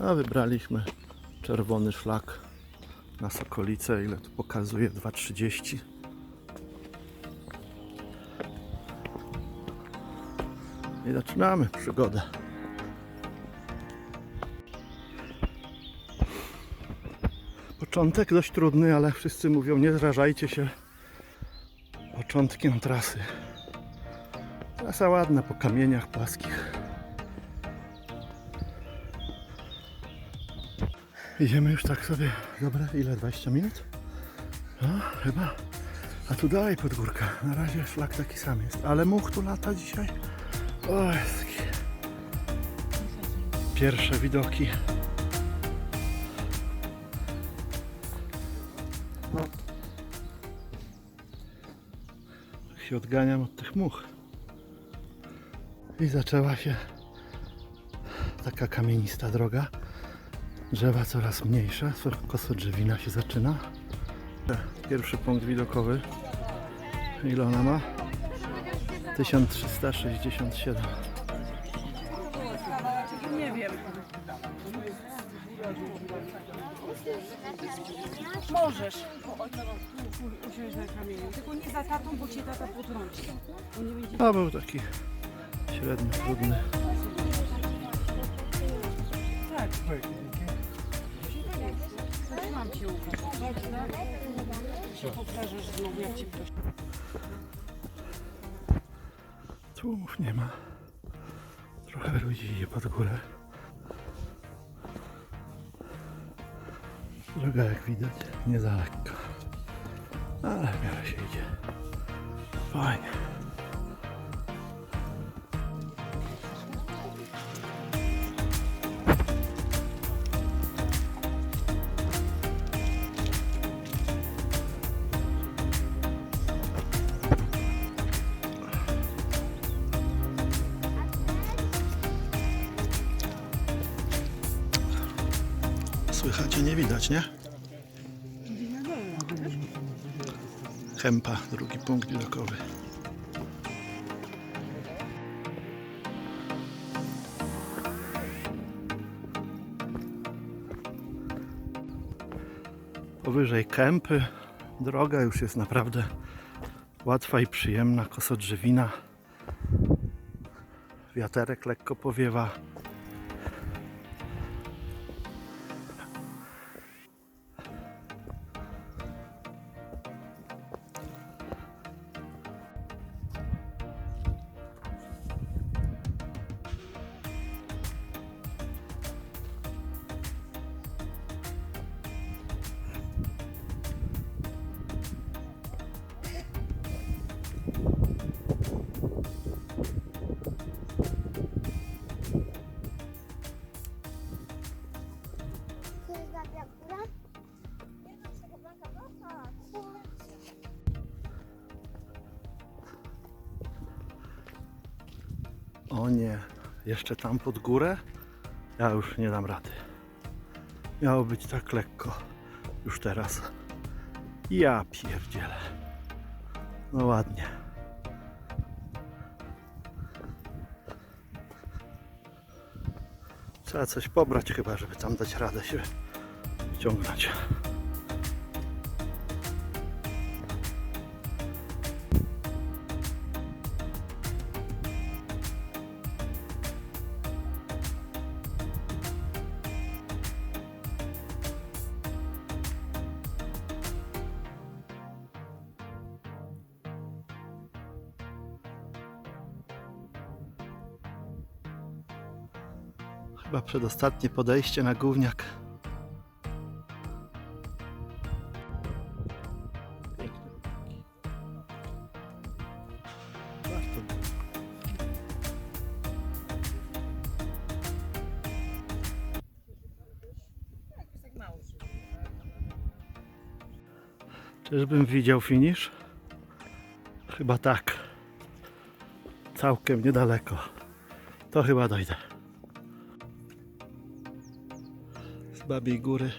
A wybraliśmy czerwony szlak na Sokolicę. Ile tu pokazuje? 2,30. I zaczynamy przygodę. Początek dość trudny, ale wszyscy mówią nie zrażajcie się początkiem trasy. Trasa ładna po kamieniach płaskich. Idziemy już tak sobie, dobra, ile? 20 minut? No, chyba. A tu dalej pod górkę. Na razie szlak taki sam jest. Ale much tu lata dzisiaj. O. Pierwsze widoki. się odganiam od tych much. I zaczęła się taka kamienista droga. Drzewa coraz mniejsze, kosodrzewina się zaczyna. Pierwszy punkt widokowy. Ile ona ma? 1367. Nie wiem. Możesz usiąść na kamieniu, tylko nie za tatą, bo cię tata potrąci. A był taki średnio trudny. Tak. Zaczynam cię ukryć. Się powtarzasz znowu, jak cię proszę. Tłumów nie ma. Trochę ludzi idzie pod górę. Droga jak widać nie za lekko. Ale w miarę się idzie. Fajnie. Słychać i nie widać, nie? Chempa, drugi punkt widokowy. Powyżej kępy droga już jest naprawdę łatwa i przyjemna, kosodrzewina. Wiaterek lekko powiewa. O nie, jeszcze tam pod górę? Ja już nie dam rady. Miało być tak lekko już teraz. Ja pierdzielę. No ładnie. Trzeba coś pobrać chyba, żeby tam dać radę się wyciągnąć. Chyba przedostatnie podejście na gówniak. Czyżbym widział finish? Chyba tak. Całkiem niedaleko. To chyba dojdę. Babiej Góry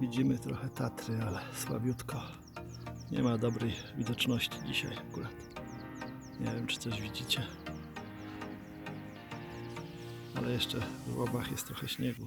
widzimy trochę Tatry, ale słabiutko. Nie ma dobrej widoczności dzisiaj akurat. Nie wiem, czy coś widzicie. ale jeszcze w łobach jest trochę śniegu.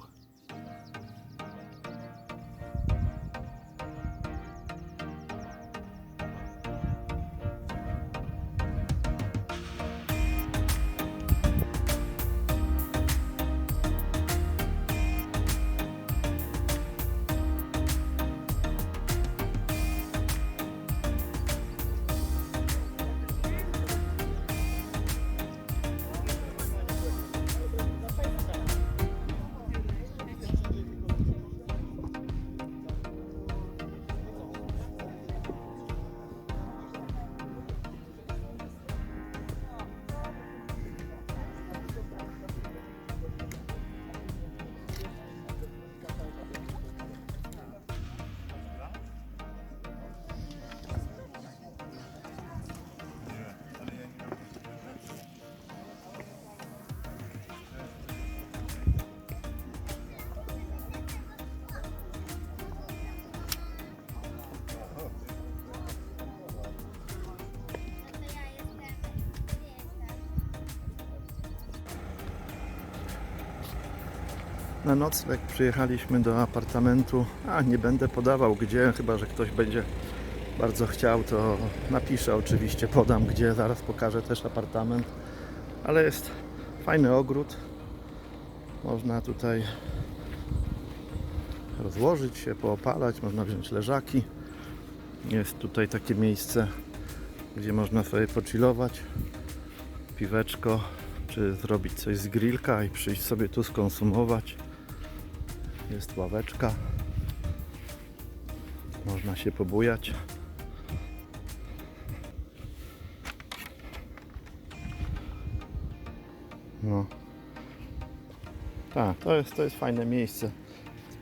Na nocleg przyjechaliśmy do apartamentu. A nie będę podawał gdzie, chyba że ktoś będzie bardzo chciał, to napiszę oczywiście, podam gdzie, zaraz pokażę też apartament. Ale jest fajny ogród. Można tutaj rozłożyć się, poopalać, można wziąć leżaki. Jest tutaj takie miejsce, gdzie można sobie pochillować, piweczko, czy zrobić coś z grillka i przyjść sobie tu skonsumować. Jest ławeczka. Można się pobujać. No. Tak, to jest, to jest fajne miejsce.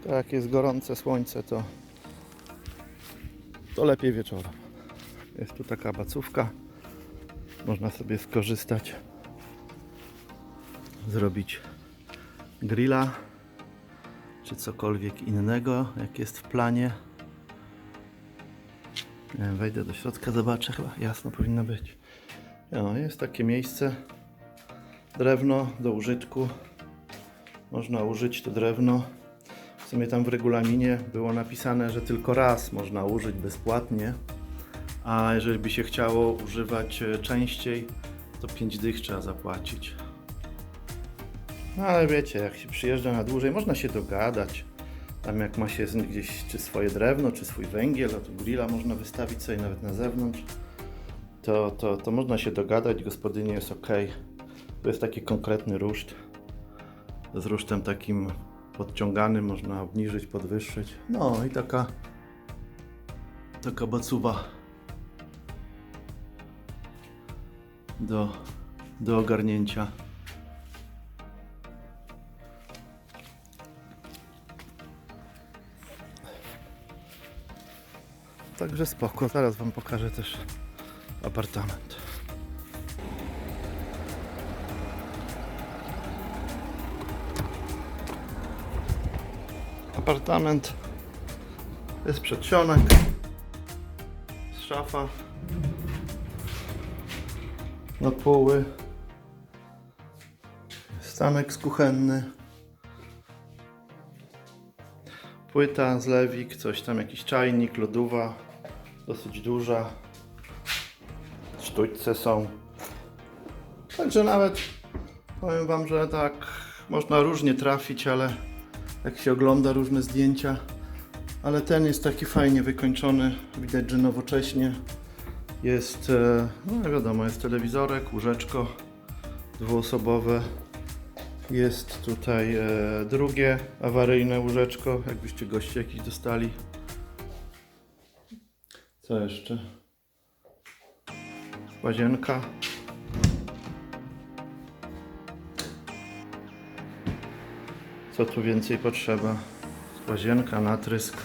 Tylko jak jest gorące słońce, to to lepiej wieczorem. Jest tu taka bacówka. Można sobie skorzystać. Zrobić grilla czy cokolwiek innego, jak jest w planie. Nie wiem, Wejdę do środka, zobaczę, chyba jasno powinno być. No, jest takie miejsce, drewno do użytku. Można użyć to drewno. W sumie tam w regulaminie było napisane, że tylko raz można użyć bezpłatnie, a jeżeli by się chciało używać e, częściej, to 5 dych trzeba zapłacić. No ale wiecie, jak się przyjeżdża na dłużej, można się dogadać. Tam jak ma się gdzieś czy swoje drewno, czy swój węgiel, a tu grilla można wystawić sobie nawet na zewnątrz, to, to, to można się dogadać, gospodynie jest ok. To jest taki konkretny ruszt. Z rusztem takim podciąganym można obniżyć, podwyższyć. No i taka taka bacuwa do, do ogarnięcia. Także spoko, zaraz Wam pokażę też apartament. Apartament. Jest przedsionek, jest szafa, na póły, stanek kuchenny, płyta, zlewik, coś tam, jakiś czajnik, lodówa, dosyć duża, sztućce są. Także nawet powiem Wam, że tak można różnie trafić, ale jak się ogląda różne zdjęcia, ale ten jest taki fajnie wykończony, widać, że nowocześnie. Jest, e, no wiadomo, jest telewizorek, łóżeczko dwuosobowe. Jest tutaj e, drugie awaryjne łóżeczko, jakbyście goście jakiś dostali. Co jeszcze? Łazienka. Co tu więcej potrzeba? Łazienka, natrysk,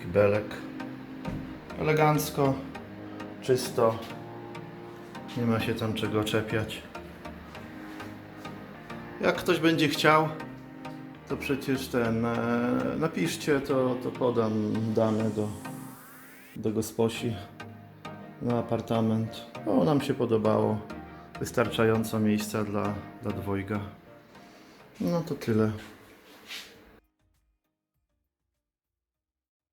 kibelek. Elegancko, czysto. Nie ma się tam czego czepiać. Jak ktoś będzie chciał, to przecież ten e, napiszcie, to, to podam dane do, do gosposi na apartament. O, nam się podobało. Wystarczająco miejsca dla, dla dwojga. No to tyle.